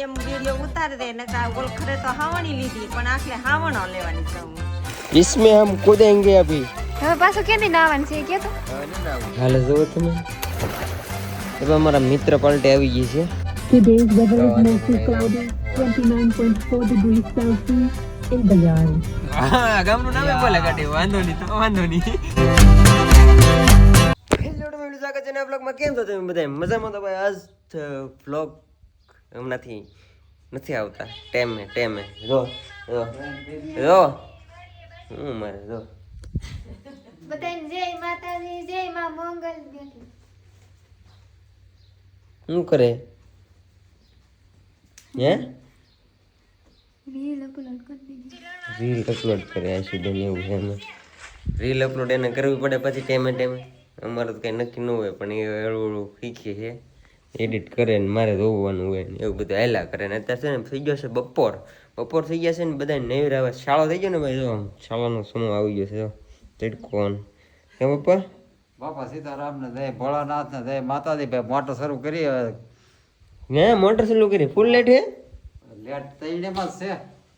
કાયમ વિડીયો ઉતારી દે ને કા ઓળખરે તો હાવણી લીધી પણ આખલે હાવણો લેવાની છે હું इसमें हम कूदेंगे अभी હવે પાછું કેદી નાવાનું છે કે તો હાલે જુઓ તમે હવે અમારા મિત્ર પાલટે આવી ગઈ છે Today's weather is mostly cloudy, 29.4 degrees Celsius in Bayan. હા ગામનું નામે બોલે કાઢી વાંધો નહીં તો વાંધો નહીં હેલો તમારું સ્વાગત છે નવા બ્લોગમાં કેમ છો તમે બધા મજામાં તો ભાઈ આજ બ્લોગ હમણાંથી નથી આવતા. ટેમે ટેમે. રો રો રો હું મારે રો બધાને જય માતાજી જય માં મંગલ શું કરે? હે? રીલ અપલોડ કરી દીધી રીલ અપલોડ કરે આ સુધી એવું છે એમાં? રીલ અપલોડ એને કરવી પડે પછી ટેમે ટેમે. અમારે તો કંઈ નક્કી ન હોય પણ એ હળવું હળવું શીખીએ છે. એડિટ કરે ને મારે જોવાનું હોય ને એવું બધું હેલા કરે ને અત્યારે છે ને થઈ ગયો છે બપોર. બપોર થઈ ગયા છે ને બધા નવી આવે શાળો થઈ ગયો ને ભાઈ જો શાળાનો સમય આવી ગયો છે જો હે બપોર બાપા સીતારામ ને જય ભોળાનાથ ને જય માતાજી ભાઈ મોટર શરૂ કરી હવે. ને મોટર શરૂ કરી? ફૂલ લેટ હે? લેટ જ છે.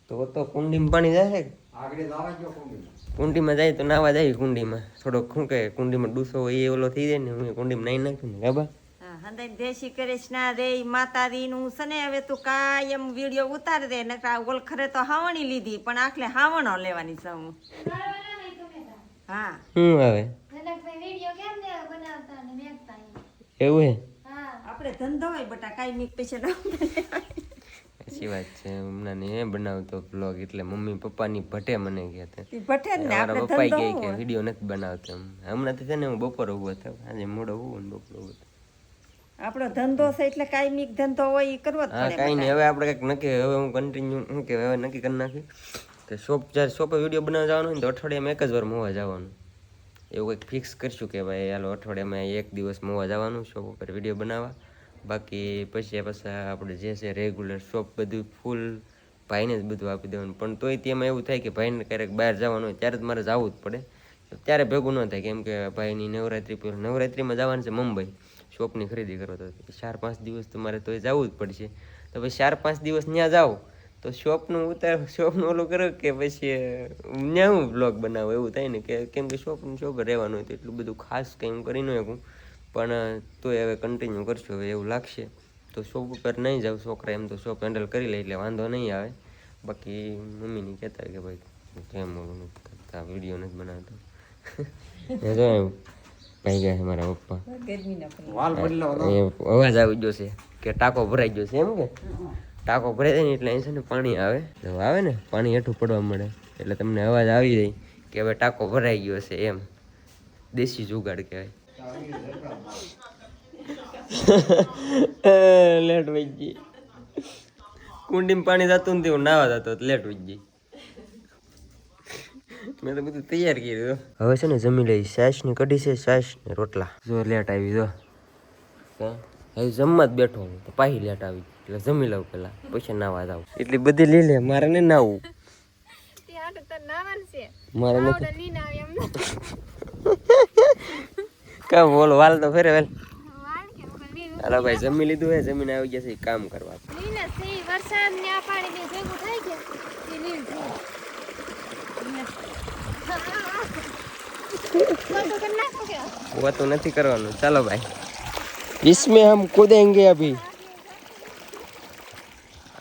તો તો કુંડીમાં પાણી જાય આગળ આવે ગયો કુંડીમાં. કુંડીમાં જાય તો નાવા જાય કુંડીમાં. થોડોક શું કહે કુંડીમાં ડૂસો હોય એ ઓલો થઈ જાય ને હું કુંડીમાં નાઈ નાખું ને ગાબા હા, હંદાઈ દેશી કૃષ્ણ રે માતાજી નું છે ને હવે તું કાયમ વીડિયો ઉતારી દે ને ઓલ ખરે તો હાવણી લીધી પણ આખલે હાવણો લેવાની છે હું. હા. હું આવે? જનકભાઈ વિડિયો કેમ ને બનાવતા ને મેકતા એવું હે? આપણે ધંધો હોય બટા કાઈ નીક પૈસા ના સાચી વાત છે હમણાં ને એ બનાવતો બ્લોગ એટલે મમ્મી પપ્પાની ભટે મને ગયા હતા. ભઠે ને આપણે પપ્પાએ કહે કે વીડિયો નથી બનાવતો હમણાં તો છે ને હું બપોર ઊભો થયો આજે મોડો હું ને બપોર ઊભો થયો. આપણો ધંધો છે એટલે કાયમિક ધંધો હોય એ કરવો જ પડે કાંઈ નહીં હવે આપણે કંઈક નક્કી હવે હું કન્ટિન્યુ શું કે હવે નક્કી કરી નાખી કે શોપ જ્યારે શોપે વીડિયો બનાવવા જવાનું હોય ને તો અઠવાડિયામાં એક જ વાર મોવા જવાનું. એવું કંઈક ફિક્સ કરશું કે ભાઈ હાલો અઠવાડિયામાં એક દિવસ મોવા જવાનું શોપ ઉપર વીડિયો બનાવવા. બાકી પછી પછી આપણે જે છે રેગ્યુલર શોપ બધું ફૂલ ભાઈને જ બધું આપી દેવાનું. પણ તોય તેમાં એવું થાય કે ભાઈને ક્યારેક બહાર જવાનું હોય ત્યારે જ મારે જવું જ પડે. ત્યારે ભેગું ન થાય કેમ કે ભાઈની નવરાત્રિ નવરાત્રિમાં જવાનું છે મુંબઈ. શોપની ખરીદી કરો તો ચાર પાંચ દિવસ તો મારે તોય જવું જ પડશે. તો પછી ચાર પાંચ દિવસ ત્યાં જાઓ તો શોપનું ઉતાર, શોપનું ઓલું કરો કે પછી ત્યાં હું બ્લોગ બનાવો? એવું થાય ને કે, કેમ કે શોપનું શોપ રહેવાનું હોય તો એટલું બધું ખાસ કંઈ હું કરી ન શકું. પણ તોય હવે કન્ટિન્યુ કરશું, હવે એવું લાગશે. તો શોપ ઉપર નહીં જાવ છોકરા એમ તો શોપ હેન્ડલ કરી લે એટલે વાંધો નહીં આવે. બાકી મમ્મીને કહેતા કે ભાઈ, કેમ કરતા વીડિયો નથી બનાવતો. ભાઈ ગયા છે મારા પપ્પા વાલ બદલો અવાજ આવી ગયો છે. કે ટાંકો ભરાઈ ગયો છે એમ કે? ટાંકો ભરાઈ જાય ને એટલે અહીં છે ને પાણી આવે. જો આવે ને પાણી હેઠું પડવા મળે. એટલે તમને અવાજ આવી જાય કે હવે ટાંકો ભરાઈ ગયો છે એમ. દેશી જુગાડ કહેવાય. લેટ વહી ગઈ. કુંડીમાં પાણી જતું ને તેવું નાવા જતો તો લેટ વહી ગઈ. મેં તો બધું તૈયાર કર્યું હવે છે ને જમી લઈ સાસની કઢી છે સાસ ને રોટલા. જો લેટ આવી જો. હવે જમવા જ બેઠો હું. તો પાછી લેટ આવી એટલે જમી લઉં પેલા પછી નાવા જાવ એટલી બધી લઈ લે. મારે ને નાવું. મારે નથી. આવડે બોલ કામ બોલો વાલ તો ફેરે વેલ. કે હાલો ભાઈ જમી લીધું હે. જમીન આવી ગયા છે. કામ કરવા. વરસાદ ને આ પાણી બે ભેગું થાય છે. તે લીન થઈ ફોટો કરી નાખો કે વાતો નથી કરવાનું ચાલો ભાઈ इसमें हम कूदेंगे अभी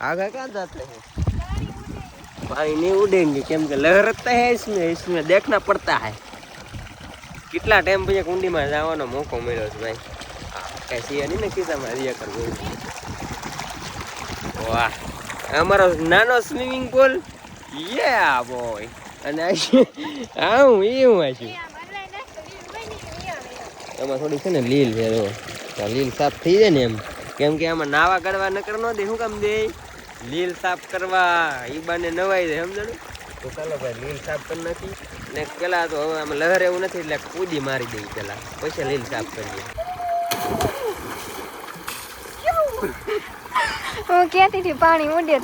आगे कहाँ जाते हैं पानी नहीं उड़ेंगे કેમ કે લહેરતા है इसमें इसमें देखना पड़ता है કેટલા ટાઈમ પછી કુંડીમાં જવાનો મોકો મળ્યો છે ભાઈ કઈ સિયા નહીં ને ખિસ્સામાં હરિયા કરવું વાહ અમારો નાનો સ્વિમિંગ પુલ યે બોય અને આ હું એ હું આશું આ બદલાઈ નાખતો લીન બની ગઈ આવે એમાં થોડી છે ને લીલ છે તો લીલ સાફ થઈ જાય ને એમ. કેમ કે આમાં નાવા કરવા નકર ન દે શું કામ દે? લીલ સાફ કરવા ઈ બાને નવાઈ દે સમજણ? તો ચાલો ભાઈ લીલ સાફ કરી નાખી. ને પેલા તો હવે આમાં લહેર એવું નથી એટલે કૂદી મારી દઈ પેલા. પછી લીલ સાફ કરીએ. હું ક્યાંથી પાણી ઉડે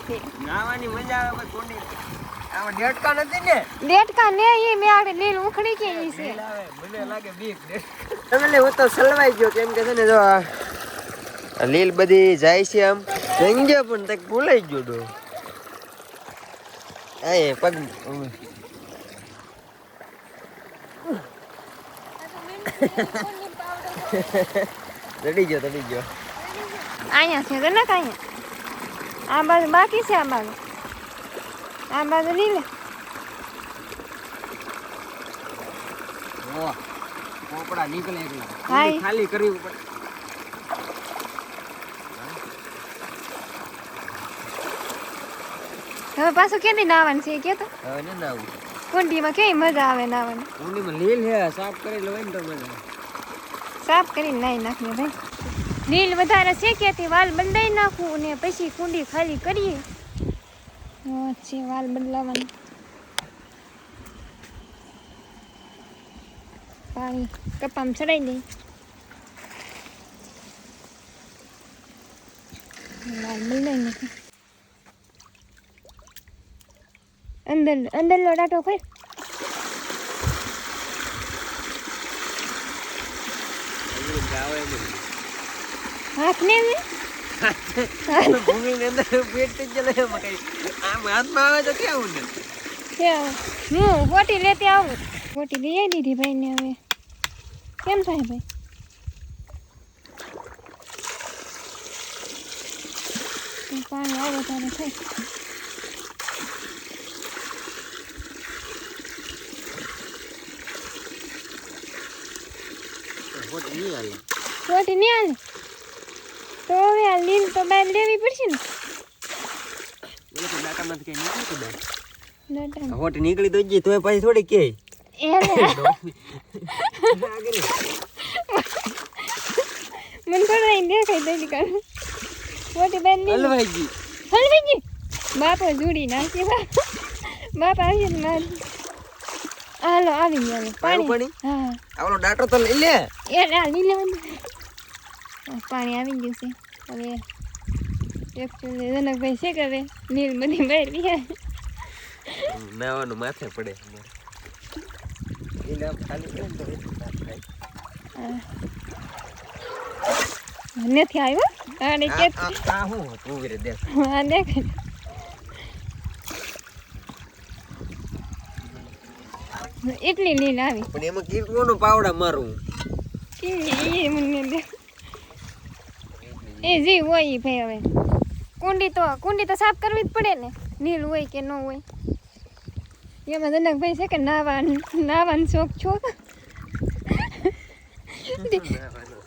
નાવાની મજા આવે આમાં ડેટકા નથી ને? દેડકા ને એ મેં આડે લીલ ઉખડી કે ઈ છે. મને લાગે બીક તમે હું તો સલવાઈ ગયો કેમ કે છે ને જો લીલ બધી જાય છે આમ. સંજય પણ તક ભૂલાઈ ગયો ડો એ પગ ચડી ગયો ચડી ગયો. અહીંયા છે કે ના અહીંયા. આ બાજુ બાકી છે આ બાજુ. આ બાજુ લીલે પોપડા નીકળે એકલા ખાલી કરવી પડે. હવે પાછું કેની નાવાનું છે કે તો? હવે ને કુંડીમાં કેવી મજા આવે નાવાની? કુંડીમાં લીલ હે સાફ કરેલો હોય ને તો મજા સાફ કરીને નાઈ નાખીએ ભાઈ. લીલ વધારે શેક્યાથી વાલ બંધાઈ નાખવું ને પછી કુંડી ખાલી કરીએ. છે વાલ બદલાવાનું પાણી કપામાં ચડાઈ દઈ વાલ બદલાઈ નાખે અંદર અંદરનો ડાટો ખોલ હાથ ને મે ભૂમિ ની અંદર પેટ જ જલે એમાં કઈ આમ હાથમાં આવે તો ક્યાં ઊંડે ક્યાં? હું બોટી લેતી આવું બોટી લઈ આવી દીધી ભાઈને હવે કેમ થાય ભાઈ પાણી આવે ત્યારે થાય હોટ નહીં હાલે બોટી નહીં હાલે તો હવે આ લીલ તો બહાર લેવી પડશે ને. એટલે તો ડાટામાંથી કઈ નીકળી તો ડટા હોટ નીકળી તો જ તોય પાછી થોડી કે. મને થોડા અહીં દેખાય દઈ કાઢ બોટી બહાર નહીં હલવાઈ ગઈ હલવી ગઈ બાપો જોડી નાખી બાપ આવી ને માર. હાલો આવી ગયા પાણી? પાણી? હા. આવલો ડાટો તો લઈ લે. એ આ લઈ લેવાનું. પાણી આવી ગયું છે. હવે એકચ્યુઅલી જનકભાઈ છે કે હવે નીલ બધી બહાર ગયા નાવાનું માથે પડે. એટલે ખાલી કરે ને તો એટલું સાફ થાય. નથી આવ્યો? અને કે આ- દેખ. હા દેખ. એટલી લીલ આવી. પણ એમાં કીટકોનું પાવડા મારું. એ મને દેખ. એ જી હોય ઈ ભાઈ હવે. કુંડી તો કુંડી તો સાફ કરવી જ પડે ને. નીલ હોય કે ન હોય. એમાં જનકભાઈ છે કે નાવા નાવાનો શોખ છો?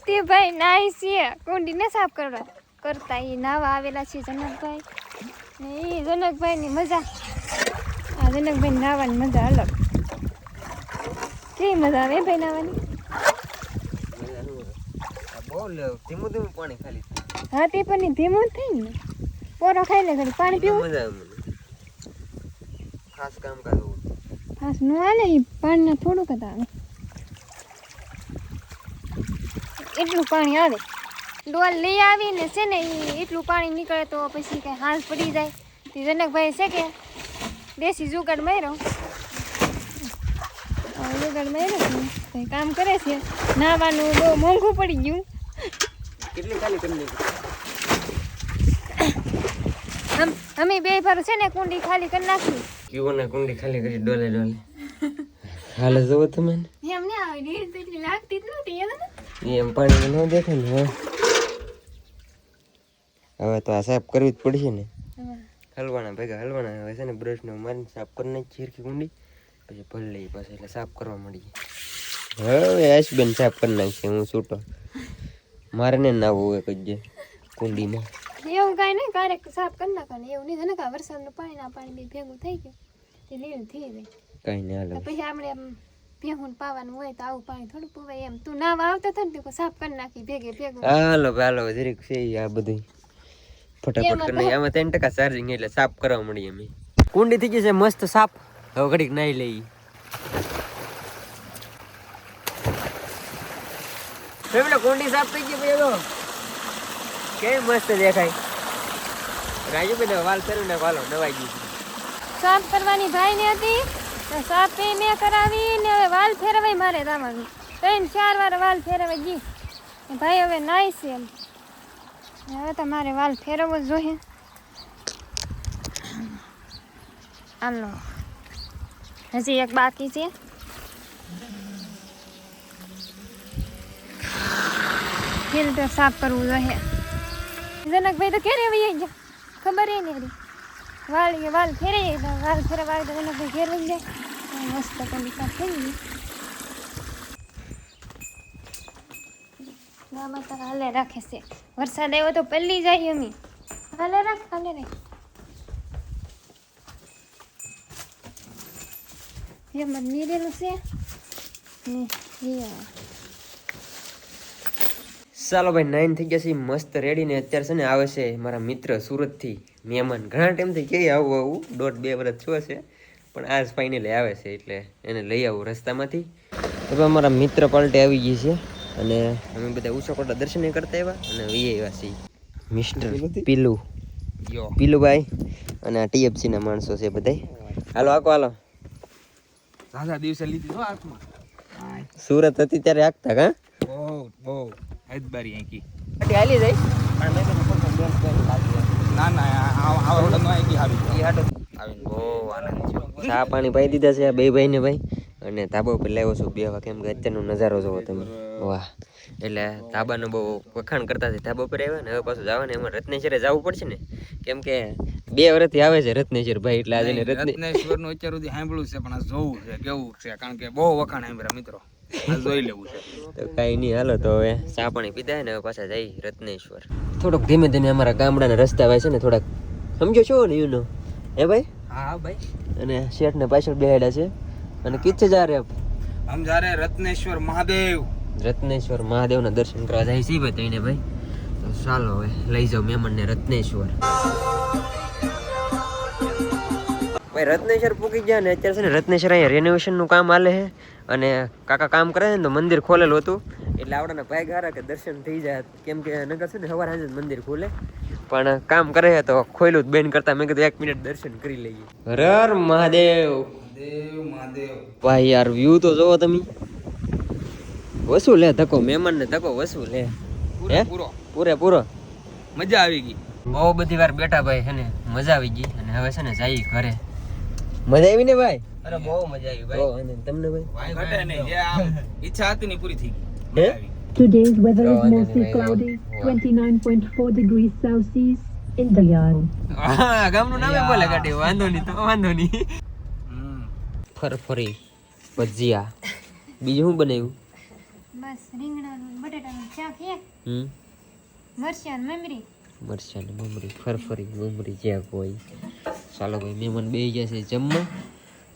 તે ભાઈ નાઈ છે. કુંડી ને સાફ કરવા કરતા એ નાવા આવેલા છે જનકભાઈ. ને એ જનકભાઈની મજા. આ જનકભાઈ નાવાની મજા અલગ. કેવી મજા આવે ભાઈ નાવાની? બહુ ધીમું ધીમું પાણી ખાલી. હા તે પણ ધીમું થાય ને. પોરો ખાઈ લે ઘડી પાણી પીવું? મજા આવે મને. ખાસ કામ કરવું ખાસનું આલે ઈ પાણીને થોડુંક જ આવે. એટલું પાણી આવે. ડોલ લઈ આવીને છે ને એટલું પાણી નીકળે તો પછી કઈ હાલ પડી જાય. તે જનકભાઈ છે કે દેશી જુગાડ માર્યો. જુગાડ માર્યો કંઈ કામ કરે છે. નાવાનું બહુ મોંઘું પડી ગયું. કેટલી ખાલી કરી નાખી? અમ- બે ભર છે ને કુંડી ખાલી કરી નાખી. કીઓને કુંડી ખાલી કરી ડોલે ડોલે. હાલે જુઓ તમે ને. એમ ને આવી રીત એટલી લાગતી જ નહોતી એને એમ પાણી ન દેખે ને હવે તો આ સાફ કરવી જ પડશે ને. હલવાના ભેગા હલવાના. હવે છે ને બ્રશ ને મારીને સાફ કરી નાખી ચીરકી કુંડી. પછી ભરી લઈ પાછી એટલે સાફ કરવા મળી હવે આશબેન સાફ કરી નાખશે હું છૂટો. મારે ને નાવું એક જ કુંડીમાં. એવું કાંઈ નહીં ક્યારેક સાફ કરી નાખવાનું. એવું નહીં થાય ને વરસાદનું પાણી ના પાણી બી ભેગું થઈ ગયું. તે લીલું થઈ જાય કાંઈ નહીં હાલે. પછી આપણે એમ ભેગું પાવાનું હોય તો આવું પાણી થોડું પવાય એમ. તું ના આવતો થાય ને તું સાફ કરી નાખી ભેગે ભેગું. હાલો હાલો જરીક છે આ બધું ફટાફટ કરી નાખી. આમાં ત્રણ ટકા ચાર્જિંગ એટલે સાફ કરવા મળી અમે. કુંડી થઈ ગઈ છે મસ્ત સાફ. હવે ઘડીક નાઈ લઈ કુંડી સાફ થઈ ગઈ ભાઈ કેવી મસ્ત દેખાય. રાજુભાઈ ને વાલ કર્યું ને વાલો નવાઈ ગયું સાફ કરવાની ભાઈને હતી, તો સાફ એ મેં કરાવી ને હવે વાલ ફેરવાય મારે રામાવી ત્રણ, ચાર વાર વાલ ફેરવાઈ ગઈ. ભાઈ હવે નાઈ છે એમ. હવે તો મારે વાલ ફેરવવો જોઈએ. હાલો. હજી એક બાકી છે. ફિલ્ટર સાફ કરવું જોઈએ. જનકભાઈ તો ઘેરે આવી જાય ખબર એ નહીં વાળ વાળ ફેરે જાય વાળ ફેરવા આવે તો જનકભાઈ ઘેર વહી જાય મસ્ત સાફ થઈ ગઈ. ગામમાં તો હાલે રાખે છે. વરસાદ આવ્યો તો પલ્લી જાય અમે. હાલે રાખ હાલે રાખ. એમાં નીરેલું છે. ને ચાલો ભાઈ નાઇન થઈ ગયા છે મસ્ત રેડી ને અત્યારે છે ને આવે છે મારા મિત્ર સુરતથી મહેમાન. ઘણા ટાઈમથી કે આવું આવું દોઢ બે વર્ષ થયો છે પણ આજ ફાઇનલી આવે છે એટલે એને લઈ આવું રસ્તામાંથી. હવે અમારા મિત્ર પાલટે આવી ગઈ છે અને અમે બધા ઉછોકોટા દર્શન કરતા આવ્યા અને વી આવ્યા છીએ. મિસ્ટર પીલુ પીલુભાઈ અને આ ટીએફસીના ના માણસો છે બધા હાલો આકો હાલો. દિવસે લીધી સુરત હતી ત્યારે આખતા કા? બહુ બહુ. હદબારી આંકી હાલી જાય? ના ના આવા વડો આંકી હારું આવીને બહુ આનંદ છે ચા પાણી પાઈ દીધા છે આ બે ભાઈ ને ભાઈ. અને ધાબા ઉપર લાવ્યો છું બે વાગે. કેમ કે અત્યારનો નજારો જોવો તમે. વાહ. એટલે ધાબાનો બહુ વખાણ કરતા છે ધાબા ઉપર આવ્યા ને હવે પાછું જવાનું. એમાં રત્નેશ્વરે જવું પડશે ને? કેમ કે બે વર્ષથી આવે છે રત્નેશ્વર ભાઈ એટલે આજે ને રત્ને રત્નેશ્વરનું અત્યાર સુધી સાંભળ્યું છે પણ આ જોવું છે કેવું છે. કારણ કે બહુ વખાણ સાંભળ્યા મિત્રો. જોઈ લેવું છે. તો કાંઈ નહીં હાલો તો હવે ચા પાણી પીધા ને હવે પાછા જઈ રત્નેશ્વર. થોડોક ધીમે ધીમે અમારા ગામડાના રસ્તા હોય છે ને થોડાક સમજો છો ને યુનો હે ભાઈ? હા ભાઈ. અને શેઠને પાછળ બેહાડ્યા છે. અને કિચ્છે જા રે આમ જ્યારે રત્નેશ્વર મહાદેવ. રત્નેશ્વર મહાદેવના દર્શન કરવા જાય છે ભાઈ તઈને ભાઈ. તો ચાલો હવે લઈ જાઓ મેમણને રત્નેશ્વર. ભાઈ રત્નેશ્વર પૂકી ગયા ને અત્યારે છે ને રત્નેશ્વર અહીંયા રેનોવેશનનું કામ હાલે છે. અને કાકા કામ કરે ને તો મંદિર ખોલેલું હતું. એટલે આવડાના ભાઈ ગારા કે દર્શન થઈ જાય. કેમ કે નગર છે ને સવારે સાંજે મંદિર ખોલે. પણ કામ કરે છે તો ખોયલું જ બેન કરતા. મેં કીધું એક મિનિટ દર્શન કરી લઈએ. હર મહાદેવ દેવ મહાદેવ. ભાઈ યાર વ્યૂ તો જોવો તમે. વસુ લે ધક્કો મહેમાન ને ધક્કો વસુ લે પૂરો. પૂરે પૂરો. મજા આવી ગઈ. બહુ બધી વાર બેઠા ભાઈ છે ને મજા આવી ગઈ. અને હવે છે ને જાય ઘરે. મજા આવી ને ભાઈ? અરે બહુ મજા આવી ભાઈ. અને તમને ભાઈ? ઘટે નહીં. જે આમ ઈચ્છા હતી ને પૂરી થઈ ગઈ. હે? મજા આવી. Today's weather is mostly cloudy, 29.4 degrees Celsius in the yard. હા ગામનું નામે બોલે કાઢે વાંધો નહીં તો વાંધો નહીં. ફરફરી ભજીયા. બીજું શું બનાવ્યું? બસ રીંગણાનું બટાટાનું શાક હે. હમ. મરચાં મમરી. મરચાં ને મમરી, ફરફરી, મમરી જ્યાં કોઈ. ચાલો ભાઈ, મહેમાન બે છે જમવા.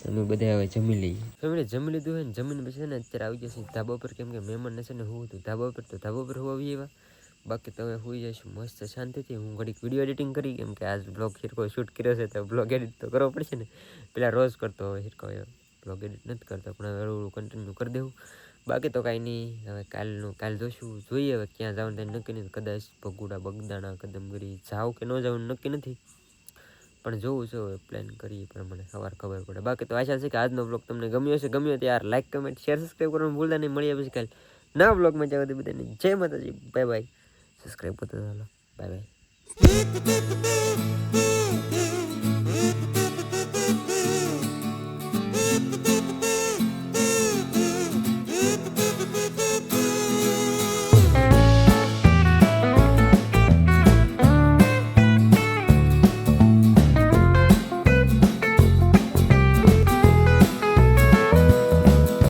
અમે બધા હવે જમી લઈએ. ફેમિલી, જમી લીધું હોય ને, જમીને પછી છે ને અત્યારે આવી જશે ધાબા પર કેમ કે મહેમાન છે ને હું હતું ધાબા પર તો ધાબા પર હોવા એવા બાકી તમે હોઈ જઈશું, મસ્ત શાંતિથી. હું ઘડીક વીડિયો એડિટિંગ કરી, કેમ કે આજ બ્લોગ હિરકો શૂટ કર્યો છે, તો બ્લોગ એડિટ તો કરવો પડશે ને. પેલા રોજ કરતો હોય હિરકો બ્લોગ એડિટ નથી કરતો, પણ હવે કન્ટિન્યુ કરી દેવું. બાકી તો કાંઈ નહીં. હવે કાલનું, કાલ જોશું જોઈએ હવે ક્યાં જવાનું તેને નક્કી નથી. કદાચ ભગુડા, બગદાણા કદમગીરી જાવ કે ન જવું નક્કી નથી. પણ જોવું છે હવે પ્લાન કરીએ પણ મને સવાર ખબર પડે. બાકી તો આશા છે કે આજનો બ્લોગ તમને ગમ્યો હશે. ગમ્યો તો યાર લાઈક કમેન્ટ શેર સબસ્ક્રાઈબ કરવાનું ભૂલતા નહીં. મળીએ પછી કાલે નવા બ્લોગમાં જવા દે બધાને જય માતાજી. બાય બાય સબસ્ક્રાઈબ કરતા ચાલો બાય બાય